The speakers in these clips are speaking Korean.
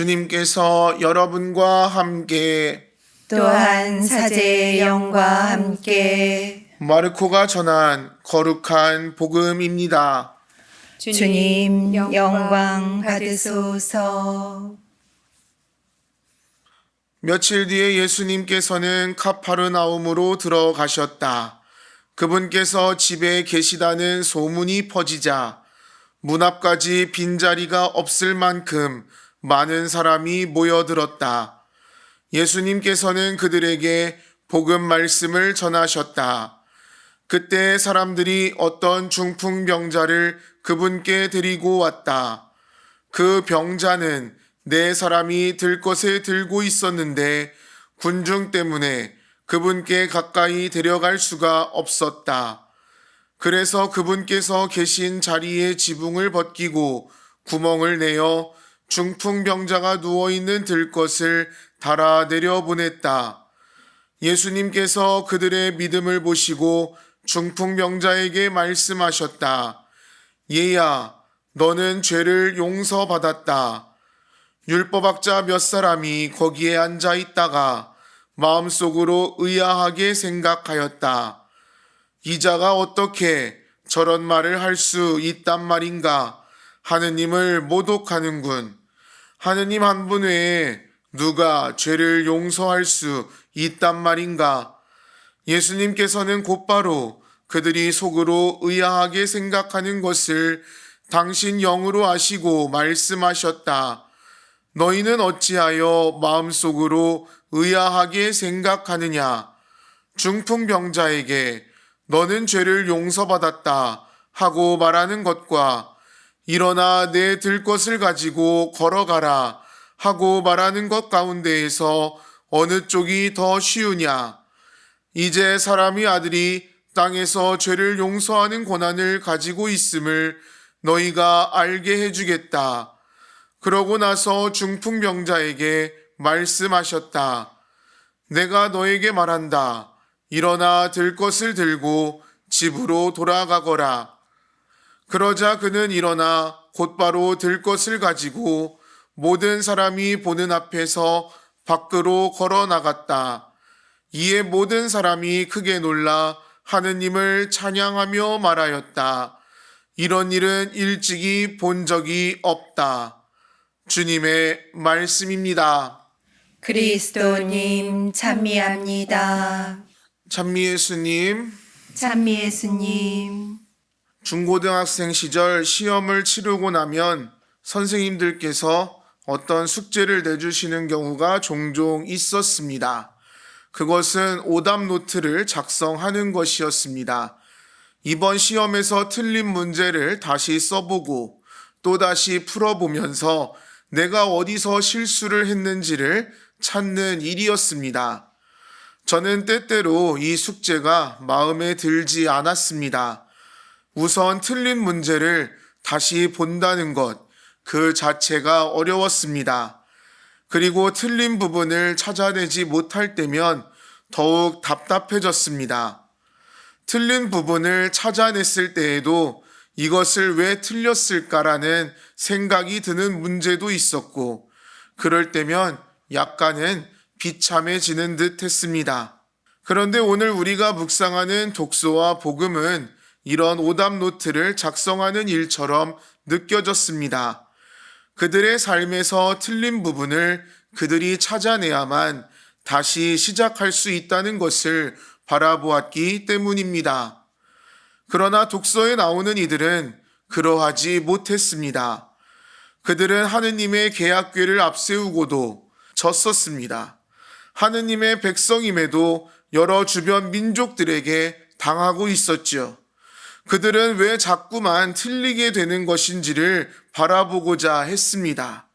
주님께서 여러분과 함께 또한 사제의 영과 함께 마르코가 전한 거룩한 복음입니다. 주님 영광 받으소서. 며칠 뒤에 예수님께서는 카파르나움으로 들어가셨다. 그분께서 집에 계시다는 소문이 퍼지자 문 앞까지 빈자리가 없을 만큼 많은 사람이 모여들었다. 예수님께서는 그들에게 복음 말씀을 전하셨다. 그때 사람들이 어떤 중풍병자를 그분께 데리고 왔다. 그 병자는 네 사람이 들 것에 들고 있었는데 군중 때문에 그분께 가까이 데려갈 수가 없었다. 그래서 그분께서 계신 자리에 지붕을 벗기고 구멍을 내어 중풍병자가 누워있는 들것을 달아 내려보냈다. 예수님께서 그들의 믿음을 보시고 중풍병자에게 말씀하셨다. 얘야, 너는 죄를 용서받았다. 율법학자 몇 사람이 거기에 앉아 있다가 마음속으로 의아하게 생각하였다. 이자가 어떻게 저런 말을 할 수 있단 말인가? 하느님을 모독하는군. 하느님 한 분 외에 누가 죄를 용서할 수 있단 말인가? 예수님께서는 곧바로 그들이 속으로 의아하게 생각하는 것을 당신 영으로 아시고 말씀하셨다. 너희는 어찌하여 마음속으로 의아하게 생각하느냐? 중풍병자에게 너는 죄를 용서받았다 하고 말하는 것과 일어나 내 들 것을 가지고 걸어가라 하고 말하는 것 가운데에서 어느 쪽이 더 쉬우냐? 이제 사람이 아들이 땅에서 죄를 용서하는 권한을 가지고 있음을 너희가 알게 해주겠다. 그러고 나서 중풍병자에게 말씀하셨다. 내가 너에게 말한다. 일어나 들 것을 들고 집으로 돌아가거라. 그러자 그는 일어나 곧바로 들 것을 가지고 모든 사람이 보는 앞에서 밖으로 걸어 나갔다. 이에 모든 사람이 크게 놀라 하느님을 찬양하며 말하였다. 이런 일은 일찍이 본 적이 없다. 주님의 말씀입니다. 그리스도님 찬미합니다. 찬미 예수님, 찬미 예수님. 중고등학생 시절 시험을 치르고 나면 선생님들께서 어떤 숙제를 내주시는 경우가 종종 있었습니다. 그것은 오답 노트를 작성하는 것이었습니다. 이번 시험에서 틀린 문제를 다시 써보고 또다시 풀어보면서 내가 어디서 실수를 했는지를 찾는 일이었습니다. 저는 때때로 이 숙제가 마음에 들지 않았습니다. 우선 틀린 문제를 다시 본다는 것, 그 자체가 어려웠습니다. 그리고 틀린 부분을 찾아내지 못할 때면 더욱 답답해졌습니다. 틀린 부분을 찾아냈을 때에도 이것을 왜 틀렸을까라는 생각이 드는 문제도 있었고, 그럴 때면 약간은 비참해지는 듯 했습니다. 그런데 오늘 우리가 묵상하는 독서와 복음은 이런 오답 노트를 작성하는 일처럼 느껴졌습니다. 그들의 삶에서 틀린 부분을 그들이 찾아내야만 다시 시작할 수 있다는 것을 바라보았기 때문입니다. 그러나 독서에 나오는 이들은 그러하지 못했습니다. 그들은 하느님의 계약궤를 앞세우고도 졌었습니다. 하느님의 백성임에도 여러 주변 민족들에게 당하고 있었죠. 그들은 왜 자꾸만 틀리게 되는 것인지를 바라보고자 했습니다.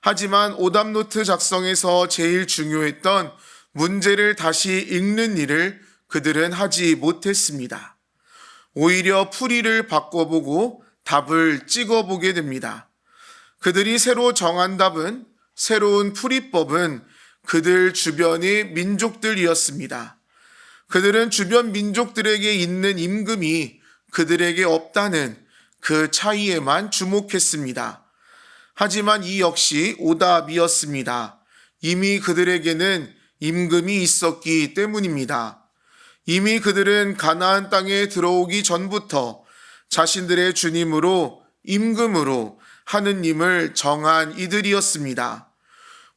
하지만 오답노트 작성에서 제일 중요했던 문제를 다시 읽는 일을 그들은 하지 못했습니다. 오히려 풀이를 바꿔보고 답을 찍어보게 됩니다. 그들이 새로 정한 답은 새로운 풀이법은 그들 주변의 민족들이었습니다. 그들은 주변 민족들에게 있는 임금이 그들에게 없다는 그 차이에만 주목했습니다. 하지만 이 역시 오답이었습니다. 이미 그들에게는 임금이 있었기 때문입니다. 이미 그들은 가나안 땅에 들어오기 전부터 자신들의 주님으로 임금으로 하느님을 정한 이들이었습니다.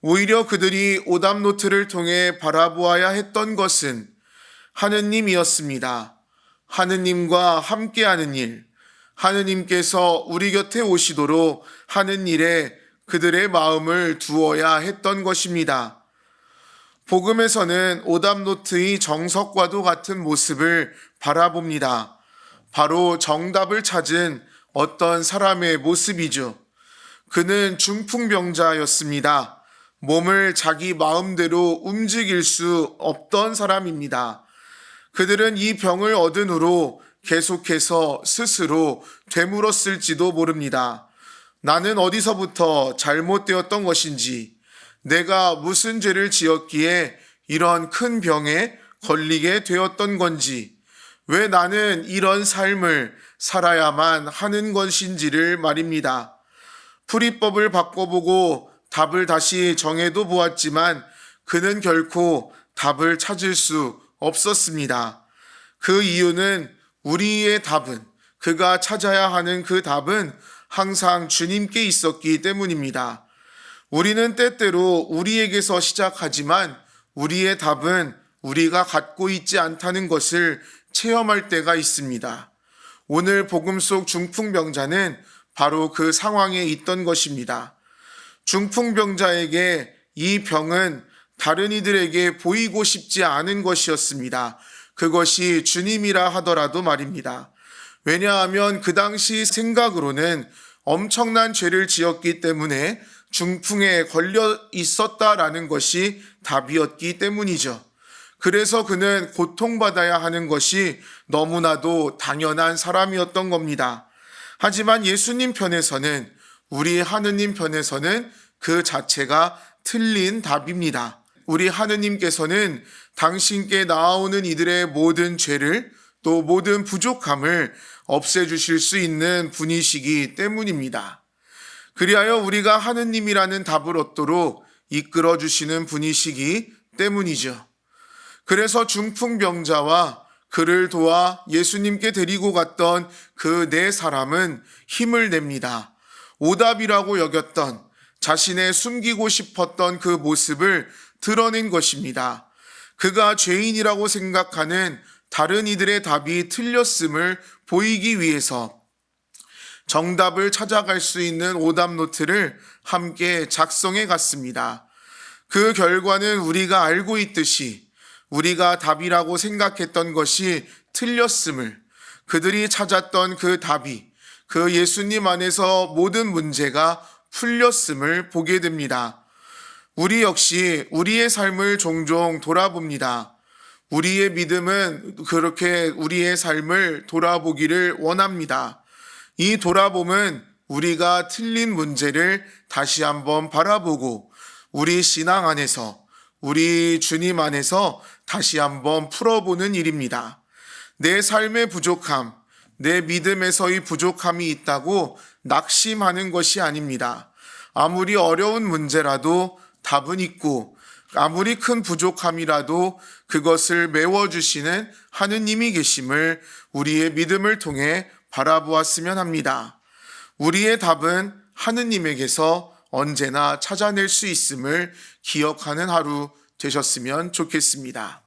오히려 그들이 오답 노트를 통해 바라보아야 했던 것은 하느님이었습니다. 하느님과 함께하는 일, 하느님께서 우리 곁에 오시도록 하는 일에 그들의 마음을 두어야 했던 것입니다. 복음에서는 오답 노트의 정석과도 같은 모습을 바라봅니다. 바로 정답을 찾은 어떤 사람의 모습이죠. 그는 중풍병자였습니다. 몸을 자기 마음대로 움직일 수 없던 사람입니다. 그들은 이 병을 얻은 후로 계속해서 스스로 되물었을지도 모릅니다. 나는 어디서부터 잘못되었던 것인지, 내가 무슨 죄를 지었기에 이런 큰 병에 걸리게 되었던 건지, 왜 나는 이런 삶을 살아야만 하는 것인지를 말입니다. 풀이법을 바꿔보고 답을 다시 정해도 보았지만 그는 결코 답을 찾을 수 없었습니다. 그 이유는 우리의 답은 그가 찾아야 하는 그 답은 항상 주님께 있었기 때문입니다. 우리는 때때로 우리에게서 시작하지만 우리의 답은 우리가 갖고 있지 않다는 것을 체험할 때가 있습니다. 오늘 복음 속 중풍병자는 바로 그 상황에 있던 것입니다. 중풍병자에게 이 병은 다른 이들에게 보이고 싶지 않은 것이었습니다. 그것이 주님이라 하더라도 말입니다. 왜냐하면 그 당시 생각으로는 엄청난 죄를 지었기 때문에 중풍에 걸려 있었다라는 것이 답이었기 때문이죠. 그래서 그는 고통받아야 하는 것이 너무나도 당연한 사람이었던 겁니다. 하지만 예수님 편에서는 우리 하느님 편에서는 그 자체가 틀린 답입니다. 우리 하느님께서는 당신께 나아오는 이들의 모든 죄를 또 모든 부족함을 없애주실 수 있는 분이시기 때문입니다. 그리하여 우리가 하느님이라는 답을 얻도록 이끌어 주시는 분이시기 때문이죠. 그래서 중풍병자와 그를 도와 예수님께 데리고 갔던 그 네 사람은 힘을 냅니다. 오답이라고 여겼던 자신의 숨기고 싶었던 그 모습을 드러낸 것입니다. 그가 죄인이라고 생각하는 다른 이들의 답이 틀렸음을 보이기 위해서 정답을 찾아갈 수 있는 오답 노트를 함께 작성해 갔습니다. 그 결과는 우리가 알고 있듯이 우리가 답이라고 생각했던 것이 틀렸음을 그들이 찾았던 그 답이 그 예수님 안에서 모든 문제가 풀렸음을 보게 됩니다. 우리 역시 우리의 삶을 종종 돌아봅니다. 우리의 믿음은 그렇게 우리의 삶을 돌아보기를 원합니다. 이 돌아봄은 우리가 틀린 문제를 다시 한번 바라보고 우리 신앙 안에서 우리 주님 안에서 다시 한번 풀어보는 일입니다. 내 삶의 부족함, 내 믿음에서의 부족함이 있다고 낙심하는 것이 아닙니다. 아무리 어려운 문제라도 답은 있고 아무리 큰 부족함이라도 그것을 메워주시는 하느님이 계심을 우리의 믿음을 통해 바라보았으면 합니다. 우리의 답은 하느님에게서 언제나 찾아낼 수 있음을 기억하는 하루 되셨으면 좋겠습니다.